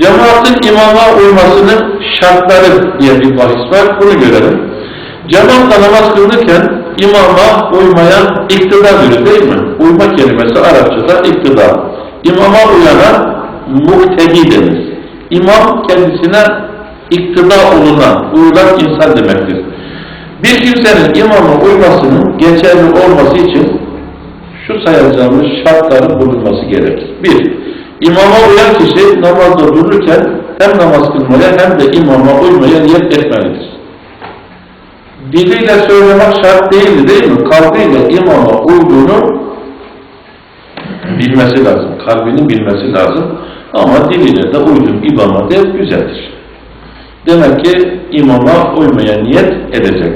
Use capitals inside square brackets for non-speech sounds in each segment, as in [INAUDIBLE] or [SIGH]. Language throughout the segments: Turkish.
Cemaatin imama uymasının şartları diye bir bahis var. Bunu görelim. Cemaatle namaz kılırken imama uymaya iktidar diyor değil mi? Uyma kelimesi Arapçada iktidar. İmama uyana muhtedi denir. İmam kendisine iktida olunan, uyulan insan demektir. Bir kimsenin imama uymasının geçerli olması için şu sayacağımız şartların bulunması gerekir. Bir, imama uyan kişi namazda dururken hem namaz kılmaya hem de imama uymaya niyet etmelidir. Diliyle söylemek şart değildi değil mi? Kalbiyle imama uyduğunu bilmesi lazım. Kalbinin bilmesi lazım. Ama diliyle de uydum imama de güzeldir. Demek ki imama uymaya niyet edecek.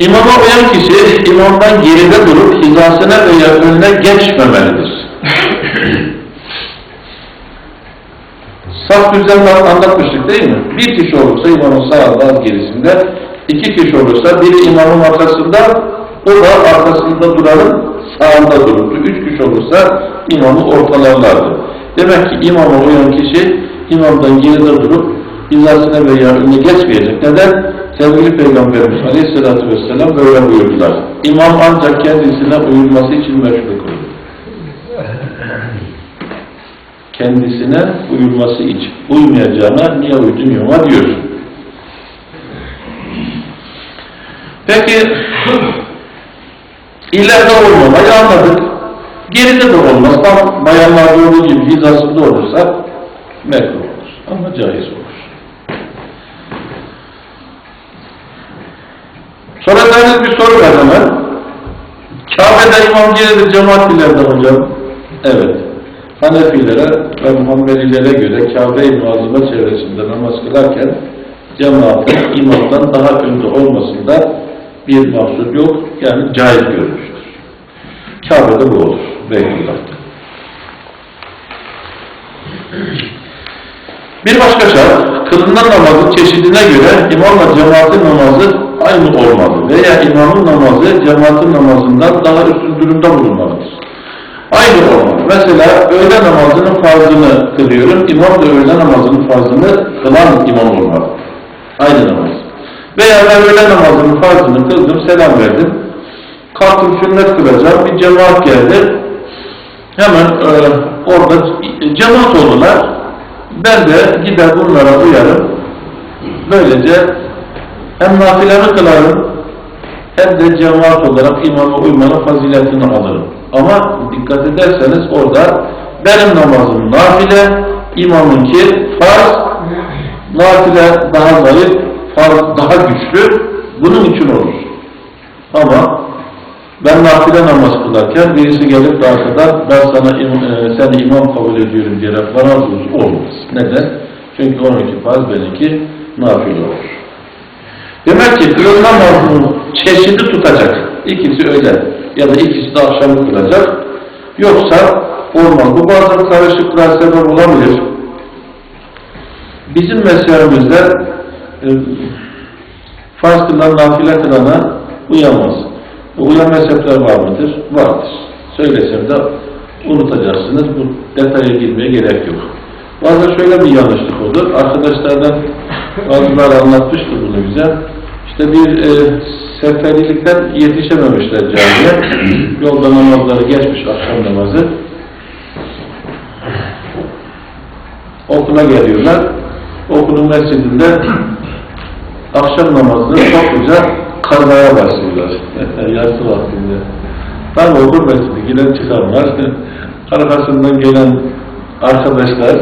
İmama uyan kişi imamdan geride durup hizasına veya önüne geçmemelidir. [LAUGHS] Saf düzenle anlatmıştık değil mi? Bir kişi olursa imamın sağında az gerisinde, iki kişi olursa biri imamın arkasında, o da arkasında duranın sağında dururdu. Üç kişi olursa imamı ortalarlardı. Demek ki imama uyan kişi imamdan geride durup hizasına veya önüne geçmeyecek. Neden? Sevgili Peygamberimiz Aleyhisselatü Vesselam böyle buyurdular. İmam ancak kendisine uyulması için meşru Kendisine uyulması için. Uymayacağına niye uydun yoma diyor. Peki ileride olmamayı anladık. Geride de olmaz. Tam bayanlarda olduğu gibi hizasında olursa mekruh olur. Ama caiz olur. Soracağınız bir soru var hemen. Kabe'de imam geridir cemaat ileride hocam. Evet. Hanefilere ve Muhammelilere göre Kabe-i Muazzama çevresinde namaz kılarken cemaatin imamdan daha önde olmasında bir mahsur yok. Yani caiz görmüştür. Kabe'de bu olur. Beytullah'ta. Bir başka şart, kılınan namazın çeşidine göre imamla cemaatin namazı aynı olmalı veya imamın namazı cemaatin namazından daha üstün durumda bulunmalıdır. Aynı olmalı. Mesela öğle namazının farzını kılıyorum, imam da öğle namazının farzını kılan imam olmalı. Aynı namaz. Veya ben öğle namazının farzını kıldım, selam verdim. Kalktım sünnet kılacağım, bir cemaat geldi. Hemen e, orada cemaat oldular. Ben de gider bunlara uyarım. Böylece hem nafilemi kılarım hem de cemaat olarak imama uymanın faziletini alırım. Ama dikkat ederseniz orada benim namazım nafile, imamınki farz, nafile daha zayıf, farz daha güçlü. Bunun için olur. Ama ben nafile namaz kılarken birisi gelip de arkadan ben sana im, e, seni imam kabul ediyorum diyerek bana. Olmaz. Neden? Çünkü onunki farz, benimki nafile olur. Demek ki kılınan namazının çeşidi tutacak. İkisi öyle ya da ikisi de akşam kılacak. Yoksa olmaz. Bu bazen karışıklığa sebep olabilir. Bizim mezhebimizde e, farz kılan, nafile kılana uyamaz. Uyan mezhepler var mıdır? Vardır. Söylesem de unutacaksınız. Bu detaya girmeye gerek yok. Bazen şöyle bir yanlışlık olur. Arkadaşlardan bazıları anlatmıştı bunu bize. İşte bir e, seferilikten yetişememişler camiye. [CLEARS THROAT] Yolda namazları geçmiş akşam namazı. Okula geliyorlar. Okulun mescidinde [CLEARS THROAT] akşam namazını topluca kazaya başlıyorlar. Yatsı vaktinde. Tam okul mescidi giren çıkanlar, [LAUGHS] arkasından gelen arkadaşlar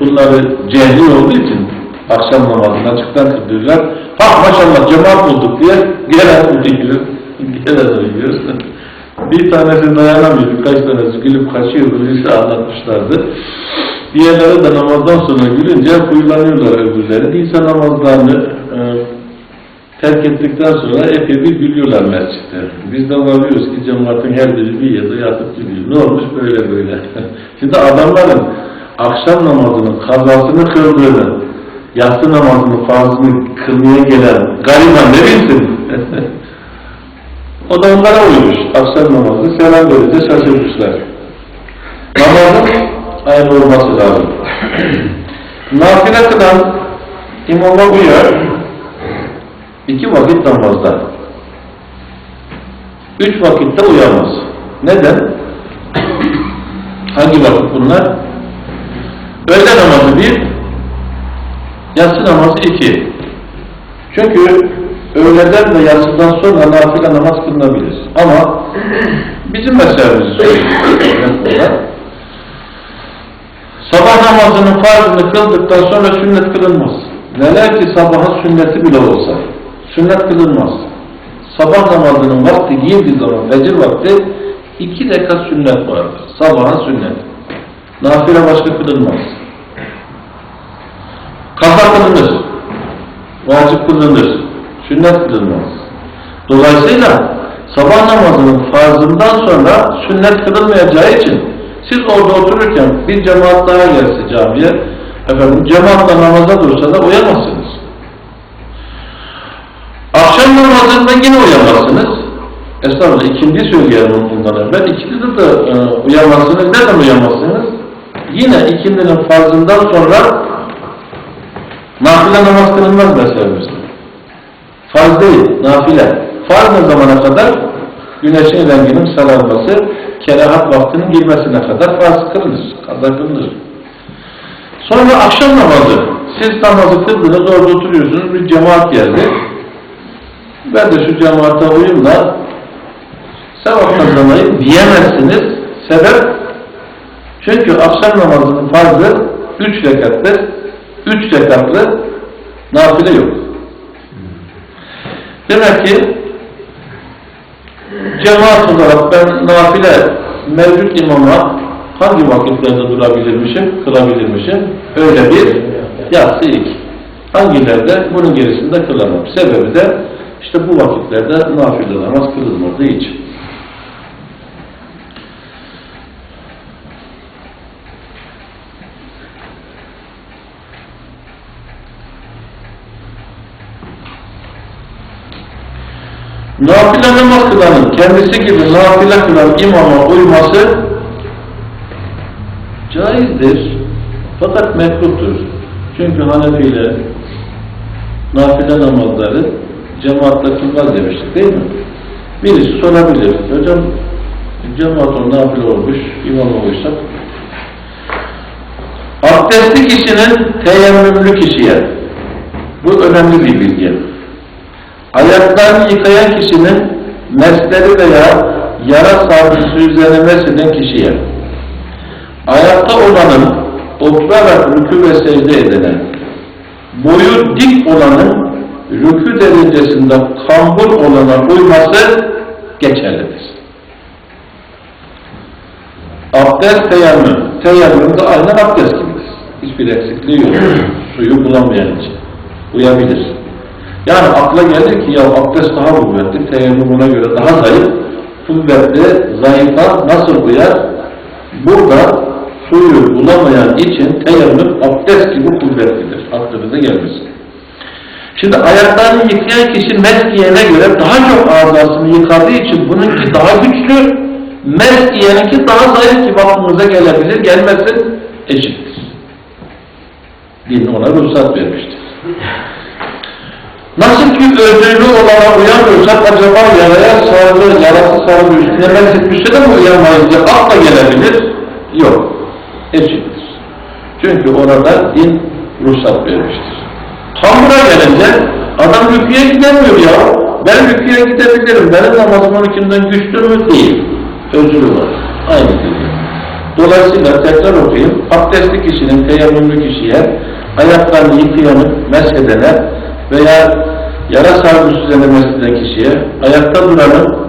bunları cehli olduğu için akşam namazını açıktan kıldırıyorlar. Ha maşallah cemaat bulduk diye gelen uyuyor. Gelen uyuyor. Bir tanesi dayanamıyor. Birkaç tanesi gülüp kaçıyor. Birisi anlatmışlardı. Diğerleri de namazdan sonra gülünce huylanıyorlar öbürleri. İnsan namazlarını e, terk ettikten sonra epey bir gülüyorlar mescitte. Biz de varıyoruz ki cemaatin her biri bir yerde yatıp gülüyor. Ne olmuş böyle böyle. [LAUGHS] Şimdi adamların akşam namazının kazasını kıldığını, yatsı namazının farzını kılmaya gelen gariban ne bilsin? [LAUGHS] o da onlara uymuş. Akşam namazını selam verince şaşırmışlar. Namazın aynı olması lazım. [CLEARS THROAT] Nafile kılan imama uyar, iki vakit namazda. Üç vakitte uyamaz. Neden? [CLEARS THROAT] Hangi vakit bunlar? Öğle namazı bir, yatsı namazı iki. Çünkü öğleden ve yatsıdan sonra nafile namaz kılınabilir. Ama bizim söylüyoruz. Sabah namazının farzını kıldıktan sonra sünnet kılınmaz. Neler ki sabahın sünneti bile olsa sünnet kılınmaz. Sabah namazının vakti girdiği zaman fecir vakti iki rekat sünnet vardır. Sabahın sünnet. Nafile başka kılınmaz. Kaza kılınır. Vacip kılınır. Sünnet kılınmaz. Dolayısıyla sabah namazının farzından sonra sünnet kılınmayacağı için siz orada otururken bir cemaat daha gelse camiye efendim cemaatle namaza dursa da uyamazsınız. Akşam namazında yine uyamazsınız. Estağfurullah ikindi söyleyelim bundan evvel. İkindide de e, uyamazsınız. Neden uyamazsınız? Yine ikindinin farzından sonra nafile namaz kılınmaz meselemizde. Farz değil, nafile. Farz ne zamana kadar? Güneşin renginin sararması, kerahat vaktinin girmesine kadar farz kılınır, kaza kılınır. Sonra akşam namazı. Siz namazı kıldınız, orada oturuyorsunuz, bir cemaat geldi. Ben de şu cemaate uyum da sevap kazanayım diyemezsiniz. Sebep? Çünkü akşam namazının farzı üç rekattır. Üç rekatlı nafile yok. Demek ki cemaat olarak ben nafile mevcut imama hangi vakitlerde durabilirmişim, kılabilirmişim? Öyle bir yatsı ilk. Hangilerde? Bunun gerisinde kılamam. Sebebi de işte bu vakitlerde nafile namaz kılınmadığı için. Nafile namaz kılanın kendisi gibi nafile kılan imama uyması caizdir. Fakat mekruhtur. Çünkü Hanefiler nafile namazları cemaatle kılmaz demiştik değil mi? Birisi sorabilir. Hocam cemaat o nafile olmuş, imama uysak. Abdestli kişinin teyemmümlü kişiye bu önemli bir bilgi. Ayaklarını yıkayan kişinin mesleri veya yara sargısı üzerine kişiye, ayakta olanın oturarak rükû ve secde edene, boyu dik olanın rükû derecesinde kambur olana uyması geçerlidir. Abdest teyemmüm. Teyemmüm de aynen abdest gibidir. Hiçbir eksikliği yok. Suyu bulamayan için. Uyabilir. Yani akla gelir ki ya abdest daha kuvvetli, teyemmüm ona göre daha zayıf, kuvvetli, zayıfa nasıl uyar? Burada suyu bulamayan için teyemmüm abdest gibi kuvvetlidir. Aklınıza gelmesin. Şimdi ayaklarını yıkayan kişi mes giyene göre daha çok ağzasını yıkadığı için bununki daha güçlü, mes giyeninki daha zayıf ki aklınıza gelebilir, gelmesin eşittir. Din ona ruhsat vermiştir. Nasıl ki özürlü olana uyamıyorsak acaba yaraya sarılı, yarası sarılı üstüne mesletmişse de mi uyamayız diye akla gelebilir? Yok. Eşittir. Çünkü orada din ruhsat vermiştir. Kambura gelince adam rüküye gidemiyor ya. Ben rüküye gidebilirim. Benim namazımın hükümden güçlü mü? Değil. Özürü var. Aynı değil. Dolayısıyla tekrar okuyayım. Abdestli kişinin teyemmümlü kişiye ayaklarını yıkayanıp meshedene veya yara sargısı üzerine mesleden kişiye ayakta duranın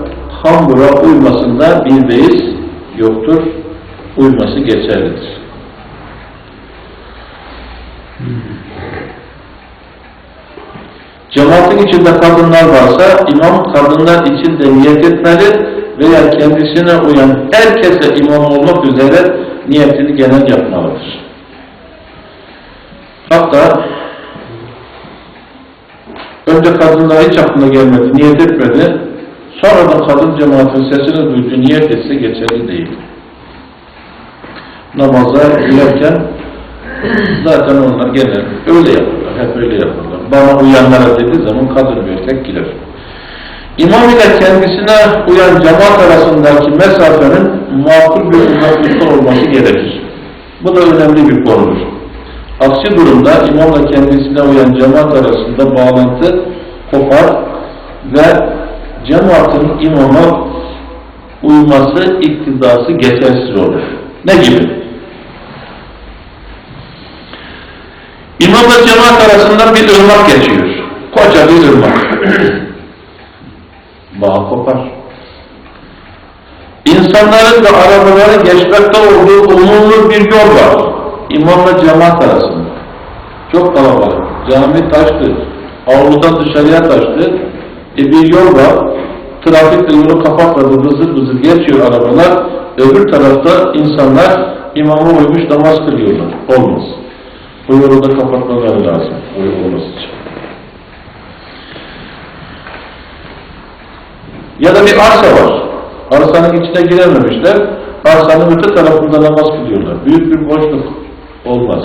kambura uymasında bir beis yoktur. Uyması geçerlidir. Cemaatin içinde kadınlar varsa imam kadınlar için de niyet etmeli veya kendisine uyan herkese imam olmak üzere niyetini genel yapmalıdır. Hatta önce kadınlar hiç aklına gelmedi, niyet etmedi. Sonradan kadın cemaatin sesini duydu, niyet etse geçerli değil. namaza girerken zaten onlar genel öyle yapıyorlar. Hep öyle yapıyorlar. Bana uyanlara dediği zaman kadın ve erkek girer. İmam ile kendisine uyan cemaat arasındaki mesafenin makul bir uzaklıkta olması gerekir. Bu da önemli bir konudur. Aksi durumda imamla kendisine uyan cemaat arasında bağlantı kopar ve cemaatin imama uyması, iktidası geçersiz olur. Ne gibi? İmamla cemaat arasında bir ırmak geçiyor. Koca bir ırmak. [CLEARS THROAT] Bağ kopar. İnsanların ve arabaların geçmekte olduğu umumlu bir yol var. İmamla cemaat arasında. Çok kalabalık. Cami taştı. Avludan dışarıya taştı. E bir yol var. Trafik de yolu kapatmadı. Vızır vızır geçiyor arabalar. Öbür tarafta insanlar imama uymuş namaz kılıyorlar. Olmaz. Bu yolu da kapatmaları lazım. Yol olması için. Ya da bir arsa var. Arsanın içine girememişler. Arsanın öte tarafında namaz kılıyorlar. Büyük bir boşluk olmaz.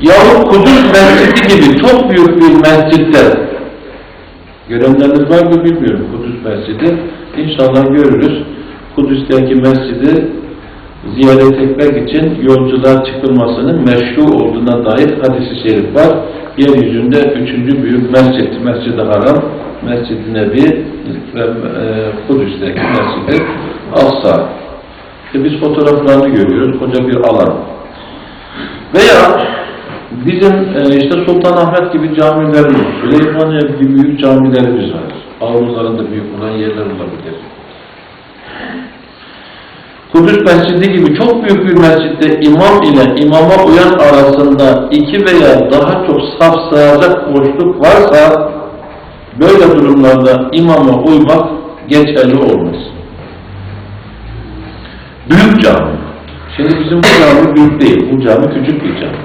Yahut Kudüs Mescidi gibi çok büyük bir mescitte görenleriniz var mı bilmiyorum Kudüs Mescidi. İnşallah görürüz. Kudüs'teki mescidi ziyaret etmek için yolcular çıkılmasının meşru olduğuna dair hadis-i şerif var. Yeryüzünde üçüncü büyük mescid, Mescid-i Haram, Mescid-i Nebi ve e, Kudüs'teki Mescid-i. E biz fotoğraflarını görüyoruz, koca bir alan. Veya bizim e, işte Sultanahmet gibi camilerimiz, Süleymaniye gibi büyük camilerimiz var. Avlularında büyük olan yerler olabilir. Kudüs Mescidi gibi çok büyük bir mescitte imam ile imama uyan arasında iki veya daha çok saf sığacak boşluk varsa böyle durumlarda imama uymak geçerli olmaz. Büyük cami. Şimdi bizim bu cami büyük değil. Bu cami küçük bir cami.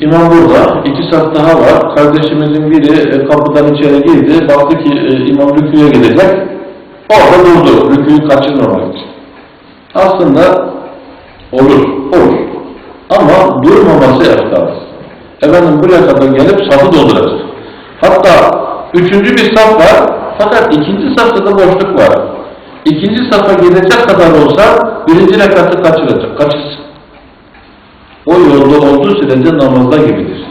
İmam burada. iki saat daha var. Kardeşimizin biri e, kapıdan içeri girdi. Baktı ki e, imam rüküye gidecek. Orada durdu. Rüküyü kaçırmamak için. Aslında olur, olur. Ama durmaması eftarız. Efendim buraya kadar gelip safı dolduracak. Hatta üçüncü bir saf var, fakat ikinci safta da boşluk var. İkinci safa gelecek kadar olsa birinci rekatı kaçıracak, kaçırsın. O yolda olduğu sürece namazda gibidir.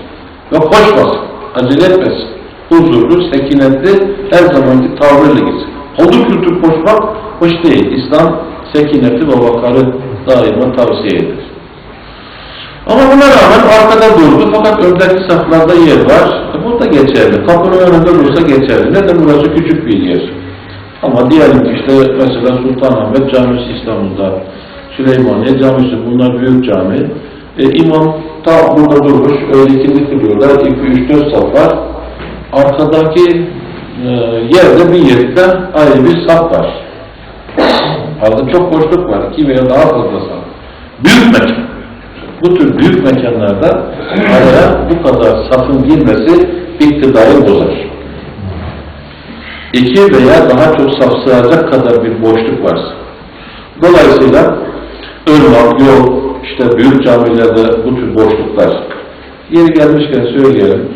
Ve koşmasın, acele etmesin. Huzurlu, sekinetli, her zamanki tavırlı gitsin. Oldu kültür koşmak hoş değil. İslam sekineti ve vakarı daima tavsiye eder. Ama buna rağmen arkada durdu fakat öndeki saflarda yer var. E bu da geçerli. Kapının önünde dursa geçerli. Neden burası küçük bir yer? Ama diyelim ki işte mesela Sultanahmet Camisi İstanbul'da, Süleymaniye Camisi bunlar büyük cami. E, imam tam burada durmuş, öyle ikindi kılıyorlar. 2, 3, 4 saf var. Arkadaki e, yerde bir yerde ayrı bir saf var. Arada çok boşluk var. iki veya daha fazla saf. Büyük mekan. Bu tür büyük mekanlarda araya bu kadar safın girmesi iktidayı bozar. İki veya daha çok saf sığacak kadar bir boşluk varsa. Dolayısıyla ırmak, yol, işte büyük camilerde bu tür boşluklar. Yeri gelmişken söyleyelim.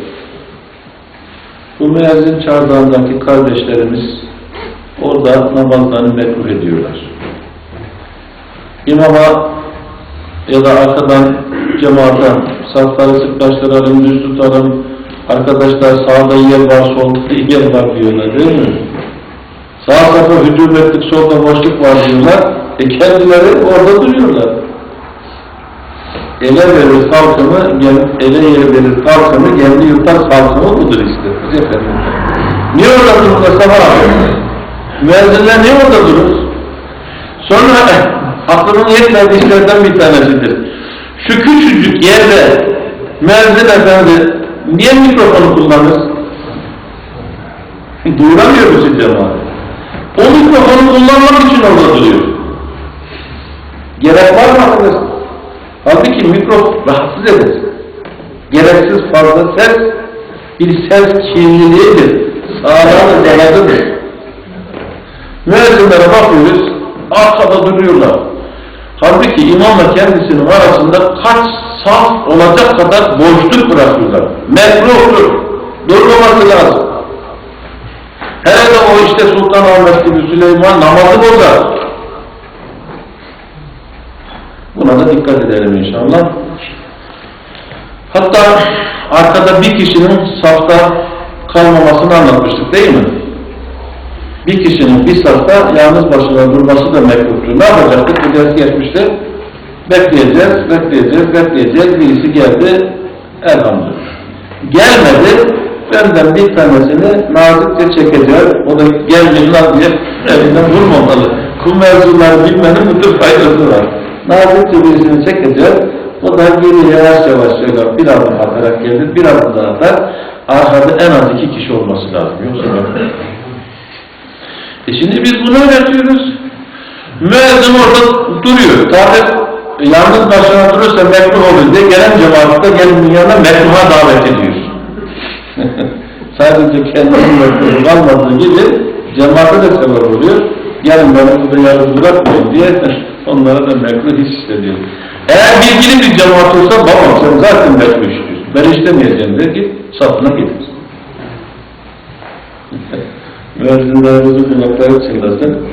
Bu müezzin çardağındaki kardeşlerimiz orada namazlarını mekruh ediyorlar. İmama ya da arkadan cemaate safları sıklaştıralım, düz tutalım, arkadaşlar sağda yer var, solda yer var diyorlar değil mi? Sağ safa hücum ettik, solda boşluk var diyorlar. E kendileri orada duruyorlar. Ele verir salkımı, ele yer verir kalkımı, kendi yutar salkımı budur işte. Niye orada durur da sabah abi? Müezzinler niye orada durur? Sonra aklımın yetmediği işlerden bir tanesidir. Şu küçücük yerde müezzin efendi niye mikrofonu kullanır? [LAUGHS] Duyuramıyor musun cemaat? O mikrofonu kullanmak için orada duruyor. Gerek var mı arkadaşlar? Halbuki mikro rahatsız eder. Gereksiz fazla ses bir ses kirliliğidir. Sağlığını zehirlidir. Müezzinlere bakıyoruz, arkada duruyorlar. Halbuki imamla kendisinin arasında kaç saf olacak kadar boşluk bırakıyorlar. Mekruhtur. Durmaması lazım. Hele de o işte Sultan Ahmet gibi Süleyman namazı bozar. Buna da dikkat edelim inşallah. Hatta arkada bir kişinin safta kalmamasını anlatmıştık değil mi? Bir kişinin bir safta yalnız başına durması da mekruhtur. Ne yapacaktık? Bu ders geçmişti. Bekleyeceğiz, bekleyeceğiz, bekleyeceğiz. Birisi geldi. Elhamdülillah. Gelmedi. Benden bir tanesini nazikçe çekeceğiz. O da gelmeyin lan diye elinden vurmamalı. Kum mevzuları bilmenin bu tür faydası var. Nazikçe birisini çekeceğiz. O da geri yavaş yavaş şöyle bir adım atarak gelir, bir adım daha atar. Arkada en az iki kişi olması lazım. Yoksa. E şimdi biz bunu öğretiyoruz. Müezzin orada duruyor. Tabi yalnız başına durursa mekruh olur diye gelen cemaatte gelin yanına mekruha davet ediyor. [LAUGHS] Sadece kendinin mekruhu kalmadığı gibi cemaate de sebep oluyor. Yarın beni burada yalnız bırakmayın diye [LAUGHS] onlara da mekruh his hissediyor. Eğer bilgili bir cemaat olsa babam sen zaten mekruh istiyorsun. Ben istemeyeceğim der ki safına gidin. [LAUGHS] Müezzinlerimizin kulakları çınlasın.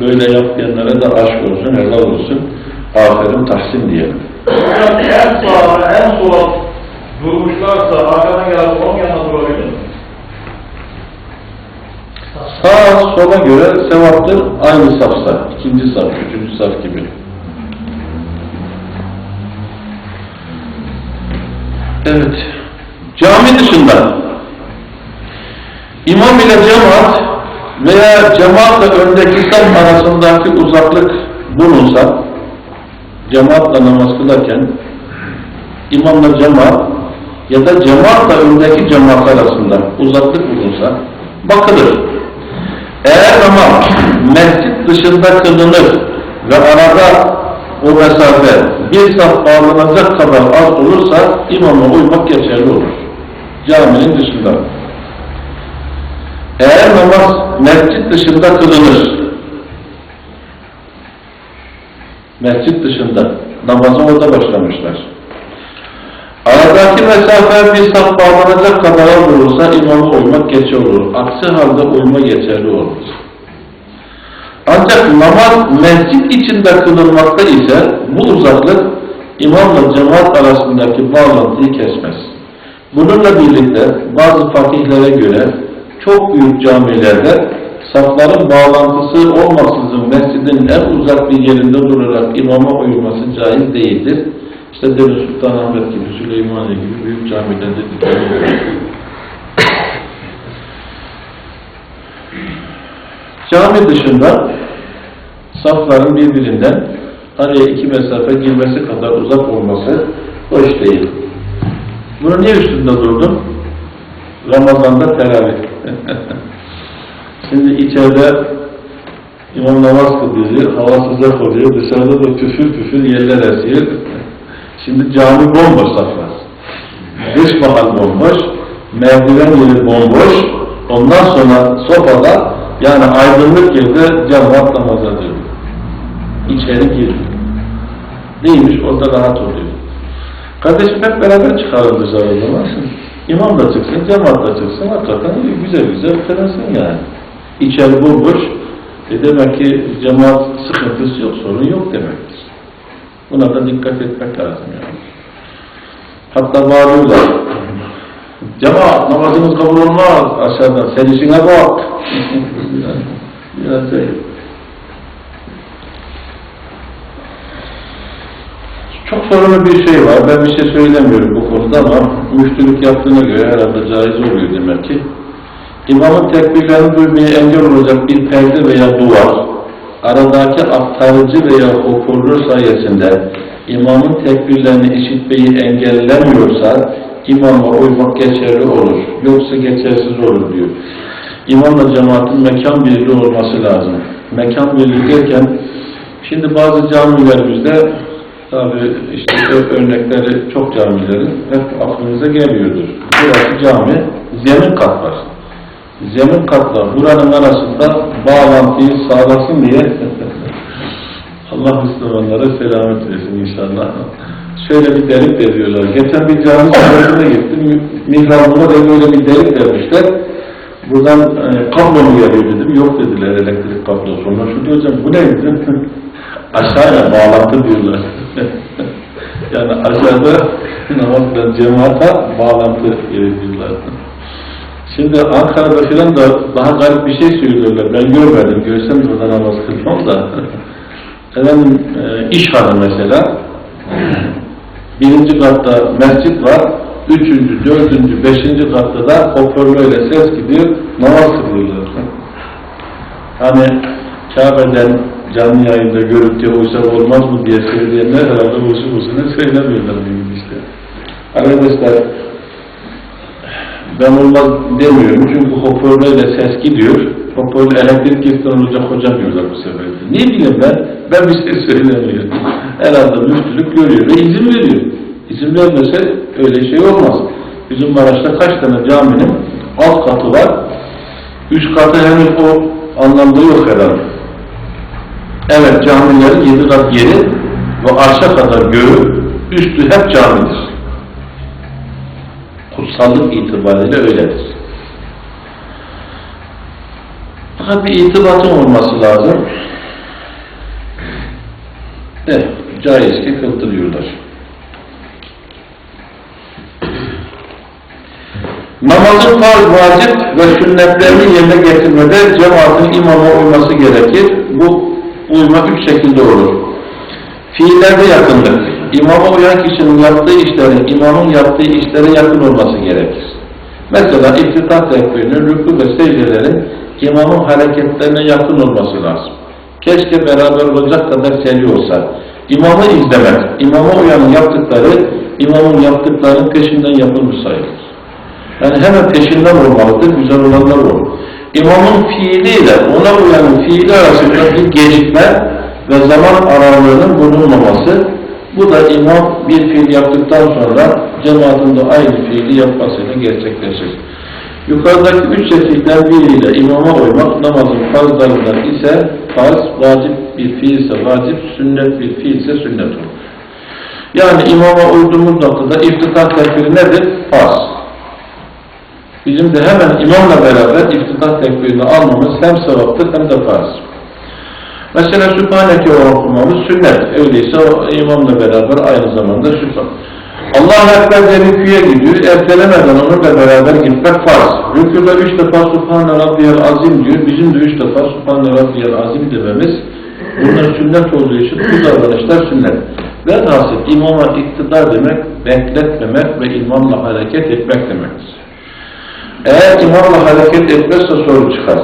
Böyle yapmayanlara da aşk olsun, helal olsun. Aferin, tahsin diyelim. Yani en sağa, en sola durmuşlarsa arkadan gelen onun yanına durabilir mi? Sağa sola göre sevaptır aynı safsa. ikinci saf, üçüncü saf gibi. Evet. Cami dışında imam ile cemaat veya cemaatle öndeki saf arasındaki uzaklık bulunsa cemaatle namaz kılarken imamla cemaat ya da cemaatle öndeki cemaat arasında uzaklık bulunsa bakılır. Eğer namaz mescit dışında kılınır ve arada o mesafe bir saf bağlanacak kadar az olursa imama uymak geçerli olur. Caminin dışında. Eğer namaz mescit dışında kılınır, mescit dışında, namazı orada başlamışlar. Aradaki mesafe bir saf bağlanacak kadar olursa imama uymak geçerli olur. Aksi halde uyma geçerli olur. Ancak namaz mescit içinde kılınmakta ise bu uzaklık imamla cemaat arasındaki bağlantıyı kesmez. Bununla birlikte bazı fakihlere göre çok büyük camilerde safların bağlantısı olmaksızın mescidin en uzak bir yerinde durarak imama uyulması caiz değildir. İşte Deli Sultanahmet gibi, Süleymaniye gibi büyük camilerde dikkat. Cami dışında safların birbirinden araya iki mesafe girmesi kadar uzak olması hoş değil. Bunu niye üstünde durdum? Ramazan'da teravih. [LAUGHS] Şimdi içeride imam namaz kılıyor, hava sıcak oluyor, dışarıda da püfür püfür yerler esiyor. Şimdi cami bomboş saflar. Dış mahal bomboş, merdiven yeri bomboş, ondan sonra sofada yani aydınlık yerde cemaat namaz ediyor. İçeri gir. Neymiş? Orada rahat oluyor. Kardeşim hep beraber çıkarın dışarı o zaman. İmam da çıksın, cemaat da çıksın. Hakikaten güzel güzel kırılsın yani. İçeri bomboş. E demek ki cemaat sıkıntısı yok, sorun yok demektir. Buna da dikkat etmek lazım yani. Hatta bağırıyorlar. Cemaat namazınız kabul olmaz aşağıdan. Sen işine bak. [LAUGHS] biraz, şey. Çok sorunlu bir şey var. Ben bir şey söylemiyorum bu konuda ama müftülük yaptığına göre herhalde caiz oluyor demek ki. İmamın tekbirlerini duymaya engel olacak bir perde veya duvar, aradaki aktarıcı veya hoparlör sayesinde imamın tekbirlerini işitmeyi engellemiyorsa imama uymak geçerli olur. Yoksa geçersiz olur diyor. İmamla cemaatin mekan birliği olması lazım. Mekan birliği derken şimdi bazı camilerimizde tabi işte örnekleri çok camilerin hep aklınıza geliyordur. Burası cami, zemin kat var. Zemin katla buranın arasında bağlantıyı sağlasın diye Allah Müslüman Müslümanlara selamet versin inşallah. Şöyle bir delik veriyorlar. Geçen bir cami ziyaretine gittim. Mihrabına da böyle bir delik vermişler. Buradan e, kablo mu geliyor dedim. Yok dediler elektrik kablosu. Sonra şu hocam bu ne dedim. [LAUGHS] Aşağıya bağlantı diyorlar. [LAUGHS] yani aşağıda namazla cemaata bağlantı diyorlar. Şimdi Ankara'da filan da daha garip bir şey söylüyorlar. Ben görmedim. Görsem de orada namaz kılmam da. [LAUGHS] Efendim e, iş hanı mesela. [CLEARS THROAT] Birinci katta mescit var. Üçüncü, dördüncü, beşinci katta da hoparlörle ses gidiyor. Namaz kılıyorlar. Hani Kabe'den canlı yayında görüntü uysa olmaz mı diye söyleyenler herhalde boşu boşuna söylemiyorlar benim işte. Arkadaşlar ben olmaz demiyorum çünkü hoparlörle ses gidiyor. Hoparlör elektrik kesin olacak hocam diyorlar bu sefer. Ne bileyim ben? Ben bir şey söylemiyorum. Herhalde müftülük görüyor ve izin veriyor. İzin vermese öyle şey olmaz. Bizim Maraş'ta kaç tane caminin alt katı var. Üst katı henüz o anlamda yok herhalde. Evet camilerin yedi kat yeri ve arşa kadar göğü, üstü hep camidir. Kutsallık itibariyle öyledir. Fakat bir itibatın olması lazım. Evet, caiz ki kıldırıyorlar. Namazın farz, vacip ve sünnetlerini yerine getirmede cemaatin imama uyması gerekir. Bu uyma üç şekilde olur. Fiillerde yakınlık. İmama uyan kişinin yaptığı işlerin, imamın yaptığı işlere yakın olması gerekir. Mesela iftitah tekbirinin, rükû ve secdelerin imamın hareketlerine yakın olması lazım. Keşke beraber olacak kadar seri olsa. İmamı izlemek, imama uyanın yaptıkları, imamın yaptıklarının peşinden yapılmış sayılır. Yani hemen peşinden olmalıdır, güzel olanlar olur. İmamın fiiliyle ona uyanın fiili arasında bir gecikme ve zaman aralığının bulunmaması, bu da imam bir fiil yaptıktan sonra cemaatin de aynı fiili yapmasıyla gerçekleşir. Yukarıdaki üç şekilden biriyle imama uymak namazın farzlarından ise farz, vacip bir fiilse vacip, sünnet bir fiilse sünnet olur. Yani imama uyduğumuz noktada iftitah tekbiri nedir? Farz. Bizim de hemen imamla beraber iftitah tekbirini almamız hem sevaptır hem de farz. Mesela Sübhaneke okumamız sünnet. Öyleyse o imamla beraber aynı zamanda Sübhan. Allah-u Ekber diye rüküye gidiyor. Ertelemeden onunla beraber gitmek farz. Rüküde üç defa Subhane Rabbiyel Azim diyor. Bizim de üç defa Subhane Rabbiyel Azim dememiz bunlar sünnet olduğu için bu davranışlar sünnet. Velhasıl imama iktidar demek bekletmemek ve imamla hareket etmek demektir. Eğer imamla hareket etmezse soru çıkar.